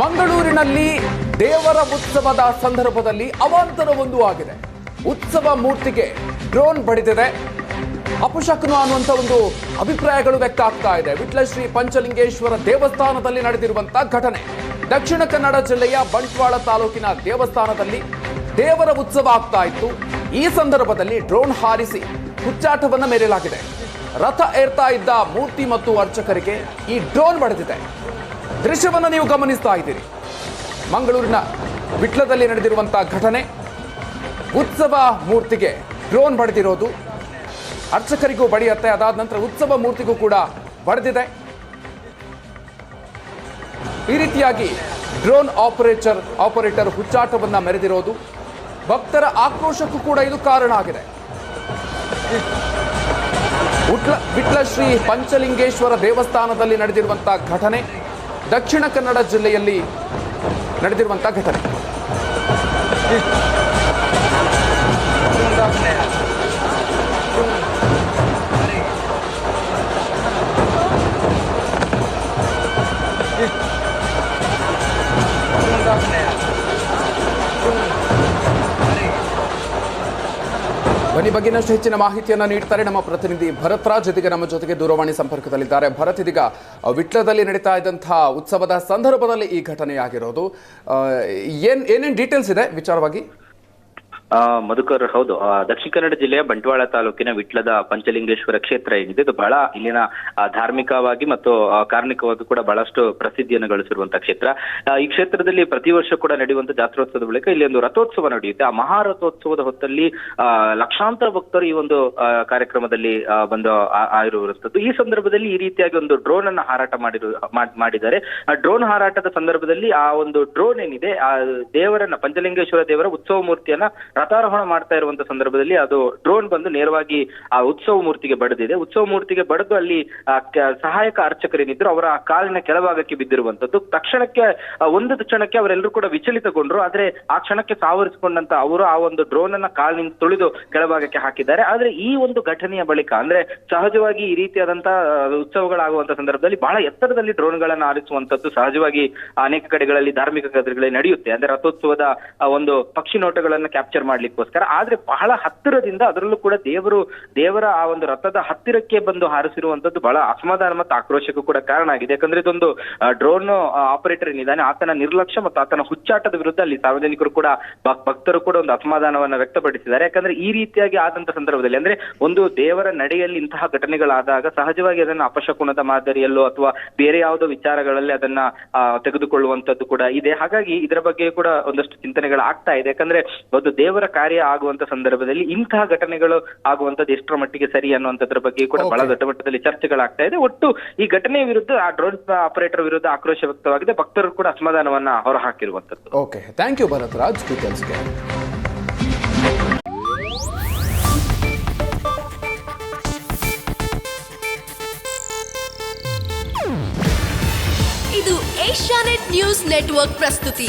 ಮಂಗಳೂರಿನಲ್ಲಿ ದೇವರ ಉತ್ಸವದ ಸಂದರ್ಭದಲ್ಲಿ ಅವಾಂತರವೊಂದು ಆಗಿದೆ. ಉತ್ಸವ ಮೂರ್ತಿಗೆ ಡ್ರೋನ್ ಬಡಿದಿದೆ. ಅಪಶಕುನ ಅನ್ನುವಂಥ ಒಂದು ಅಭಿಪ್ರಾಯಗಳು ವ್ಯಕ್ತ ಆಗ್ತಾ ಇದೆ. ವಿಟ್ಲಶ್ರೀ ಪಂಚಲಿಂಗೇಶ್ವರ ದೇವಸ್ಥಾನದಲ್ಲಿ ನಡೆದಿರುವಂತಹ ಘಟನೆ. ದಕ್ಷಿಣ ಕನ್ನಡ ಜಿಲ್ಲೆಯ ಬಂಟ್ವಾಳ ತಾಲೂಕಿನ ದೇವಸ್ಥಾನದಲ್ಲಿ ದೇವರ ಉತ್ಸವ ಆಗ್ತಾ ಇತ್ತು. ಈ ಸಂದರ್ಭದಲ್ಲಿ ಡ್ರೋನ್ ಹಾರಿಸಿ ಹುಚ್ಚಾಟವನ್ನು ಮೆರೆಯಲಾಗಿದೆ. ರಥ ಏರ್ತಾ ಇದ್ದ ಮೂರ್ತಿ ಮತ್ತು ಅರ್ಚಕರಿಗೆ ಈ ಡ್ರೋನ್ ಬಡಿದಿದೆ. ದೃಶ್ಯವನ್ನು ನೀವು ಗಮನಿಸ್ತಾ ಇದ್ದೀರಿ. ಮಂಗಳೂರಿನ ವಿಟ್ಲದಲ್ಲಿ ನಡೆದಿರುವಂಥ ಘಟನೆ, ಉತ್ಸವ ಮೂರ್ತಿಗೆ ಡ್ರೋನ್ ಬಡಿದಿರೋದು. ಅರ್ಚಕರಿಗೂ ಬಡಿಯತ್ತೆ, ಅದಾದ ನಂತರ ಉತ್ಸವ ಮೂರ್ತಿಗೂ ಕೂಡ ಬಡಿದಿದೆ. ಈ ರೀತಿಯಾಗಿ ಡ್ರೋನ್ ಆಪರೇಟರ್ ಆಪರೇಟರ್ ಹುಚ್ಚಾಟವನ್ನು ಮೆರೆದಿರೋದು. ಭಕ್ತರ ಆಕ್ರೋಶಕ್ಕೂ ಕೂಡ ಇದು ಕಾರಣ ಆಗಿದೆ. ಬಿಟ್ಲ ವಿಟ್ಲ ಶ್ರೀ ಪಂಚಲಿಂಗೇಶ್ವರ ದೇವಸ್ಥಾನದಲ್ಲಿ ನಡೆದಿರುವಂತಹ ಘಟನೆ. ದಕ್ಷಿಣ ಕನ್ನಡ ಜಿಲ್ಲೆಯಲ್ಲಿ ನಡೆದಿರುವಂಥ ಘಟನೆ. ಬನ್ನಿ, ಬಗ್ಗೆ ಇನ್ನಷ್ಟು ಹೆಚ್ಚಿನ ಮಾಹಿತಿಯನ್ನು ನೀಡ್ತಾರೆ ನಮ್ಮ ಪ್ರತಿನಿಧಿ ಭರತ್ ರಾಜ್. ಇದೀಗ ನಮ್ಮ ಜೊತೆಗೆ ದೂರವಾಣಿ ಸಂಪರ್ಕದಲ್ಲಿದ್ದಾರೆ. ಭರತ್, ಇದೀಗ ವಿಟ್ಲದಲ್ಲಿ ನಡೀತಾ ಇದ್ದಂತಹ ಉತ್ಸವದ ಸಂದರ್ಭದಲ್ಲಿ ಈ ಘಟನೆಯಾಗಿರೋದು. ಏನ್, ಏನೇನು ಡೀಟೇಲ್ಸ್ ಇದೆ? ವಿಚಾರವಾಗಿ. ಮಧುಕರ್ ಹೌದು. ದಕ್ಷಿಣ ಕನ್ನಡ ಜಿಲ್ಲೆಯ ಬಂಟ್ವಾಳ ತಾಲೂಕಿನ ವಿಟ್ಲದ ಪಂಚಲಿಂಗೇಶ್ವರ ಕ್ಷೇತ್ರ ಏನಿದೆ, ಇದು ಬಹಳ ಇಲ್ಲಿನ ಧಾರ್ಮಿಕವಾಗಿ ಮತ್ತು ಕಾರ್ಮಿಕವಾಗಿ ಕೂಡ ಬಹಳಷ್ಟು ಪ್ರಸಿದ್ಧಿಯನ್ನು ಗಳಿಸಿರುವಂತಹ ಕ್ಷೇತ್ರ. ಈ ಕ್ಷೇತ್ರದಲ್ಲಿ ಪ್ರತಿ ವರ್ಷ ಕೂಡ ನಡೆಯುವಂತ ಜಾತ್ರೋತ್ಸವದ ಬಳಿಕ ಇಲ್ಲಿ ಒಂದು ರಥೋತ್ಸವ ನಡೆಯುತ್ತೆ. ಆ ಮಹಾರಥೋತ್ಸವದ ಹೊತ್ತಲ್ಲಿ ಲಕ್ಷಾಂತರ ಭಕ್ತರು ಈ ಒಂದು ಕಾರ್ಯಕ್ರಮದಲ್ಲಿ ಬಂದು ಆಗಿರುವಂತದ್ದು ಈ ಸಂದರ್ಭದಲ್ಲಿ ಈ ರೀತಿಯಾಗಿ ಒಂದು ಡ್ರೋನ್ ಅನ್ನ ಹಾರಾಟ ಮಾಡಿರು ಮಾಡ್- ಮಾಡಿದ್ದಾರೆ. ಡ್ರೋನ್ ಹಾರಾಟದ ಸಂದರ್ಭದಲ್ಲಿ ಆ ಒಂದು ಡ್ರೋನ್ ಏನಿದೆ, ಆ ದೇವರನ್ನ, ಪಂಚಲಿಂಗೇಶ್ವರ ದೇವರ ಉತ್ಸವ ಮೂರ್ತಿಯನ್ನ ರಥಾರೋಹಣ ಮಾಡ್ತಾ ಇರುವಂತ ಸಂದರ್ಭದಲ್ಲಿ ಅದು ಡ್ರೋನ್ ಬಂದು ನೇರವಾಗಿ ಆ ಉತ್ಸವ ಮೂರ್ತಿಗೆ ಬಡದಿದೆ. ಉತ್ಸವ ಮೂರ್ತಿಗೆ ಬಡದು ಅಲ್ಲಿ ಆ ಸಹಾಯಕ ಅರ್ಚಕರೇನಿದ್ರು ಅವರ ಕಾಲಿನ ಕೆಳಭಾಗಕ್ಕೆ ಬಿದ್ದಿರುವಂತದ್ದು. ತಕ್ಷಣಕ್ಕೆ ಆ ಒಂದು ಕ್ಷಣಕ್ಕೆ ಅವರೆಲ್ಲರೂ ಕೂಡ ವಿಚಲಿತಗೊಂಡ್ರು. ಆದ್ರೆ ಆ ಕ್ಷಣಕ್ಕೆ ಸಾವರಿಸಿಕೊಂಡಂತ ಅವರು ಆ ಒಂದು ಡ್ರೋನ್ ಅನ್ನ ಕಾಲಿನಿಂದ ತುಳಿದು ಕೆಳಭಾಗಕ್ಕೆ ಹಾಕಿದ್ದಾರೆ. ಆದ್ರೆ ಈ ಒಂದು ಘಟನೆಯ ಬಳಿಕ ಅಂದ್ರೆ ಸಹಜವಾಗಿ ಈ ರೀತಿಯಾದಂತ ಆ, ಉತ್ಸವಗಳಾಗುವಂತ ಸಂದರ್ಭದಲ್ಲಿ ಬಹಳ ಎತ್ತರದಲ್ಲಿ ಡ್ರೋನ್ಗಳನ್ನ ಆರಿಸುವಂತದ್ದು ಸಹಜವಾಗಿ ಅನೇಕ ಕಡೆಗಳಲ್ಲಿ ಧಾರ್ಮಿಕ ಕದಗಳಲ್ಲಿ ನಡೆಯುತ್ತೆ. ಅಂದ್ರೆ ರಥೋತ್ಸವದ ಒಂದು ಪಕ್ಷಿ ನೋಟಗಳನ್ನ ಕ್ಯಾಪ್ಚರ್ ಮಾಡ್ಲಿಕ್ಕೋಸ್ಕರ. ಆದ್ರೆ ಬಹಳ ಹತ್ತಿರದಿಂದ ಅದರಲ್ಲೂ ಕೂಡ ದೇವರು, ದೇವರ ಆ ಒಂದು ರಥದ ಹತ್ತಿರಕ್ಕೆ ಬಂದು ಹಾರಿಸಿರುವಂತದ್ದು ಬಹಳ ಅಸಮಾಧಾನ ಮತ್ತು ಆಕ್ರೋಶಕ್ಕೂ ಕೂಡ ಕಾರಣ ಆಗಿದೆ. ಯಾಕಂದ್ರೆ ಇದೊಂದು ಡ್ರೋನ್ ಆಪರೇಟರ್ ಏನಿದ್ದಾನೆ, ಆತನ ನಿರ್ಲಕ್ಷ್ಯ ಮತ್ತು ಆತನ ಹುಚ್ಚಾಟದ ವಿರುದ್ಧ ಅಲ್ಲಿ ಸಾರ್ವಜನಿಕರು ಕೂಡ ಭಕ್ತರು ಕೂಡ ಒಂದು ಅಸಮಾಧಾನವನ್ನ ವ್ಯಕ್ತಪಡಿಸಿದ್ದಾರೆ. ಯಾಕಂದ್ರೆ ಈ ರೀತಿಯಾಗಿ ಆದಂತ ಸಂದರ್ಭದಲ್ಲಿ, ಅಂದ್ರೆ ಒಂದು ದೇವರ ನಡೆಯಲ್ಲಿ ಇಂತಹ ಘಟನೆಗಳಾದಾಗ ಸಹಜವಾಗಿ ಅದನ್ನ ಅಪಶಕುನದ ಮಾದರಿಯಲ್ಲೋ ಅಥವಾ ಬೇರೆ ಯಾವುದೋ ವಿಚಾರಗಳಲ್ಲಿ ಅದನ್ನ ತೆಗೆದುಕೊಳ್ಳುವಂತದ್ದು ಕೂಡ ಇದೆ. ಹಾಗಾಗಿ ಇದರ ಬಗ್ಗೆ ಕೂಡ ಒಂದಷ್ಟು ಚಿಂತನೆಗಳು ಆಗ್ತಾ ಇದೆ. ಯಾಕಂದ್ರೆ ಒಂದು ದೇವರ ಕಾರ್ಯ ಆಗುವಂತ ಸಂದರ್ಭದಲ್ಲಿ ಇಂತಹ ಘಟನೆಗಳು ಆಗುವಂತದ್ದು ಎಷ್ಟರ ಮಟ್ಟಿಗೆ ಸರಿ ಅನ್ನುವಂಥದ್ರ ಬಗ್ಗೆ ಕೂಡ ಬಹಳ ದೊಡ್ಡ ಮಟ್ಟದಲ್ಲಿ ಚರ್ಚೆಗಳಾಗ್ತಾ ಇದೆ. ಒಟ್ಟು ಈ ಘಟನೆ ವಿರುದ್ಧ ಆ ಡ್ರೋನ್ ಆಪರೇಟರ್ ವಿರುದ್ಧ ಆಕ್ರೋಶ ವ್ಯಕ್ತವಾಗಿದೆ. ಭಕ್ತರು ಕೂಡ ಅಸಮಾಧಾನವನ್ನ ಹೊರಹಾಕಿರುವಂತದ್ದು okay thank you Bharath Raj ಇದು ಏಷ್ಯಾನೆಟ್ ನ್ಯೂಸ್ ನೆಟ್ವರ್ಕ್ ಪ್ರಸ್ತುತಿ.